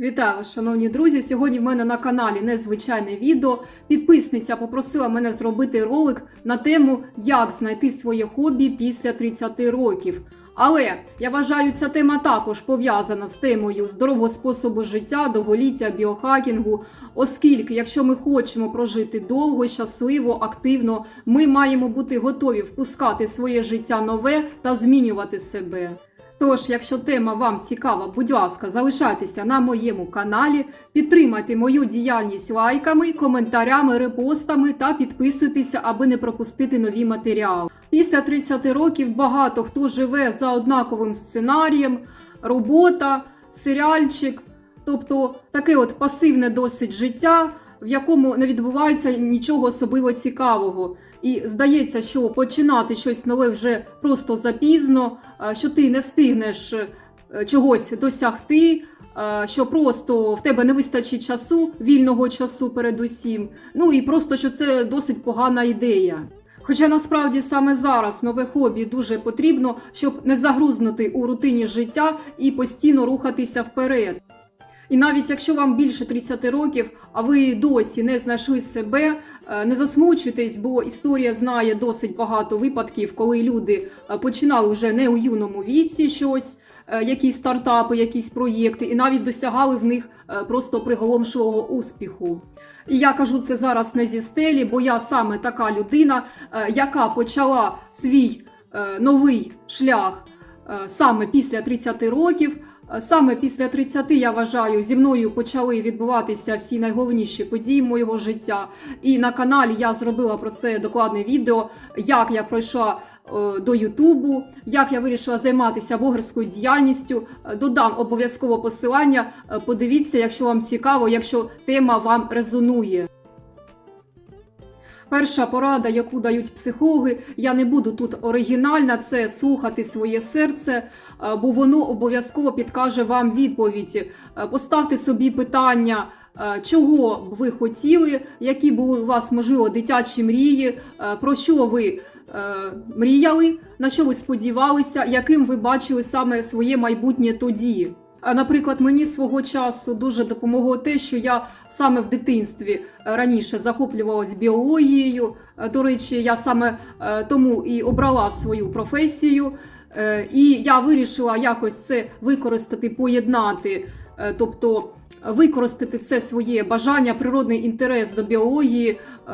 Вітаю шановні друзі! Сьогодні в мене на каналі незвичайне відео. Підписниця попросила мене зробити ролик на тему, як знайти своє хобі після 30 років. Але я вважаю, ця тема також пов'язана з темою здорового способу життя, довголіття, біохакінгу. Оскільки, якщо ми хочемо прожити довго, щасливо, активно, ми маємо бути готові впускати своє життя нове та змінювати себе. Тож, якщо тема вам цікава, будь ласка, залишайтеся на моєму каналі, підтримайте мою діяльність лайками, коментарями, репостами та підписуйтеся, аби не пропустити нові матеріали. Після 30 років багато хто живе за однаковим сценарієм, робота, серіальчик, тобто таке от пасивне досить життя, в якому не відбувається нічого особливо цікавого. І здається, що починати щось нове вже просто запізно, е, що ти не встигнеш е, чогось досягти, е, що просто в тебе не вистачить часу, вільного часу передусім. Ну і просто що це досить погана ідея. Хоча насправді саме зараз нове хобі дуже потрібно, щоб не загрузнути у рутині життя і постійно рухатися вперед. І навіть якщо вам більше 30 років, а ви досі не знайшли себе, е, не засмучуйтесь, бо історія знає досить багато випадків, коли люди е, починали вже не у юному віці щось, е, якісь стартапи, якісь проєкти, і навіть досягали в них просто приголомшливого успіху. І я кажу це зараз не зі стелі, бо я саме така людина, яка почала свій новий шлях саме після 30 років. Е, Саме після 30, я вважаю, зі мною почали відбуватися всі найголовніші події моєго життя. І на каналі я зробила про це докладне відео, як я пройшла е, до Ютубу, як я вирішила займатися блогерською діяльністю. Е, Додам обов'язково посилання. Подивіться, якщо вам цікаво, якщо тема вам резонує. Перша порада, яку дають психологи, я не буду тут оригінальна, це слухати своє серце, е, бо воно обов'язково підкаже вам відповідь. Е, Поставте собі питання. е, Чого б ви хотіли, які були у вас, можливо, дитячі мрії, про що ви мріяли, на що ви сподівалися, яким ви бачили саме своє майбутнє тоді? Наприклад, мені свого часу дуже допомогло те, що я саме в дитинстві е, раніше захоплювалась біологією. Е, До речі, я саме е, тому і обрала свою професію, і я вирішила якось це використати, поєднати, тобто використати це своє бажання, природний інтерес до біології е,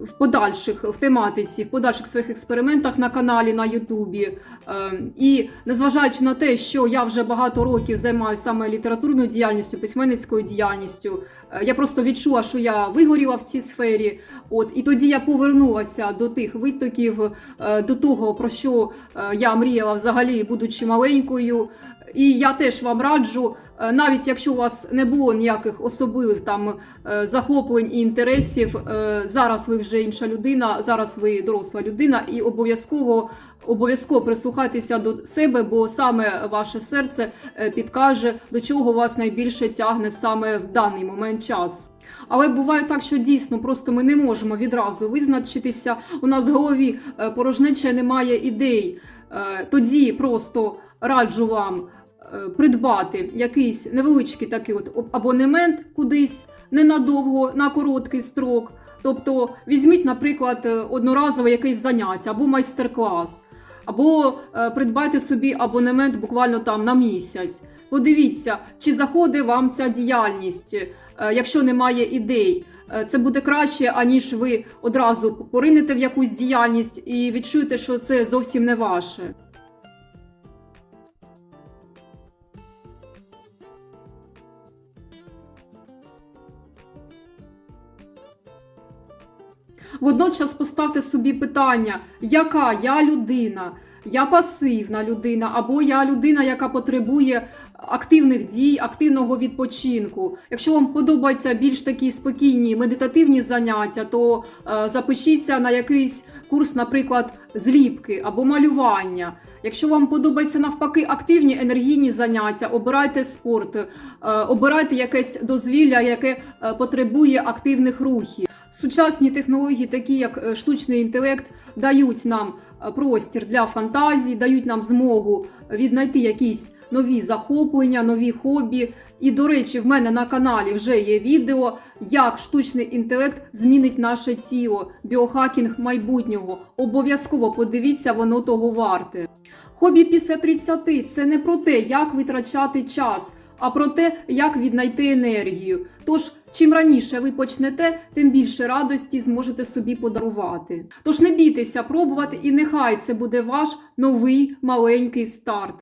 в подальших в тематиці, в подальших своїх експериментах на каналі на Ютубі. Е, І незважаючи на те, що я вже багато років займаюся саме літературною діяльністю, письменницькою діяльністю, е, я просто відчула, що я вигоріла в цій сфері. От і тоді я повернулася до тих витоків, е, до того про що е, я мріяла взагалі, будучи маленькою. І я теж вам раджу, е, навіть якщо у вас не було ніяких особливих там е, захоплень і інтересів, е, зараз ви вже інша людина, зараз ви доросла людина, і обов'язково обов'язково прислухайтеся до себе, бо саме ваше серце е, підкаже, до чого вас найбільше тягне саме в даний момент часу. Але буває так, що дійсно просто ми не можемо відразу визначитися. У нас в голові е, порожнеча немає ідей. Е, Тоді просто раджу вам е, придбати якийсь невеличкий такий от абонемент кудись ненадовго, на короткий строк. Тобто візьміть, наприклад, е, одноразове якесь заняття або майстер-клас, або е, придбайте собі абонемент буквально там на місяць. Подивіться, чи заходить вам ця діяльність, е, якщо немає ідей. Е, Це буде краще, аніж ви одразу поринете в якусь діяльність і відчуєте, що це зовсім не ваше. Водночас поставте собі питання, яка я людина, я пасивна людина, або я людина, яка потребує активних дій, активного відпочинку. Якщо вам подобаються більш такі спокійні медитативні заняття, то е, запишіться на якийсь курс, наприклад, зліпки або малювання. Якщо вам подобаються навпаки активні енергійні заняття, обирайте спорт, е, обирайте якесь дозвілля, яке е, потребує активних рухів. Сучасні технології, такі як е, штучний інтелект, дають нам е, простір для фантазії, дають нам змогу віднайти якісь нові захоплення, нові хобі. І, до речі, в мене на каналі вже є відео, як штучний інтелект змінить наше тіло, біохакінг майбутнього. Обов'язково подивіться, воно того варте. Хобі після 30 – це не про те, як витрачати час, а про те, як віднайти енергію. Тож, чим раніше ви почнете, тим більше радості зможете собі подарувати. Тож не бійтеся пробувати, і нехай це буде ваш новий маленький старт.